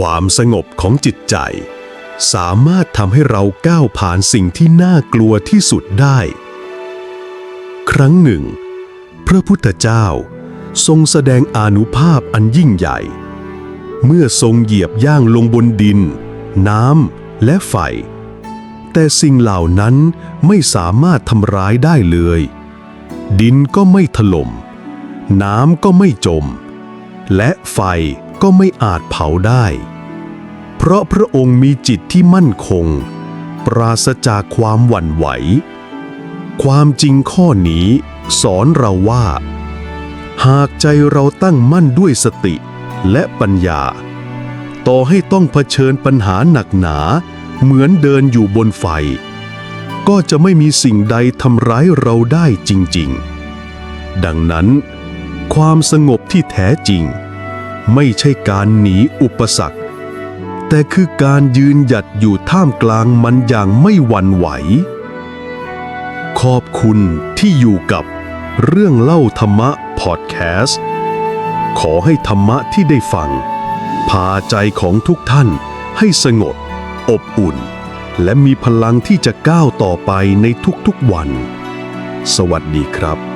ความสงบของจิตใจ สามารถทำให้เราก้าวผ่านสิ่งที่น่ากลัวที่สุดได้ ครั้งหนึ่ง พระพุทธเจ้าทรงแสดงอานุภาพอันยิ่งใหญ่ เมื่อทรงเหยียบย่างลงบนดิน น้ำและไฟ แต่สิ่งเหล่านั้นไม่สามารถทำร้ายได้เลย ดินก็ไม่ถล่ม น้ำก็ไม่จม และไฟ ก็ไม่อาจเผาได้ เพราะพระองค์มีจิตที่มั่นคง ปราศจากความหวั่นไหว ความจริงข้อนี้สอนเราว่า หากใจเราตั้งมั่นด้วยสติและปัญญา ต่อให้ต้องเผชิญปัญหาหนักหนา เหมือนเดินอยู่บนไฟ ก็จะไม่มีสิ่งใดทำร้ายเราได้จริง ๆ ดังนั้น ความสงบที่แท้จริง ไม่ใช่การหนีอุปสรรค แต่คือการยืนหยัดอยู่ท่ามกลางมันอย่างไม่หวั่นไหว ขอบคุณที่อยู่กับเรื่องเล่าธรรมะพอดแคสต์ ขอให้ธรรมะที่ได้ฟัง พาใจของทุกท่านให้สงบ อบอุ่น และมีพลังที่จะก้าวต่อไปในทุกๆวัน สวัสดีครับ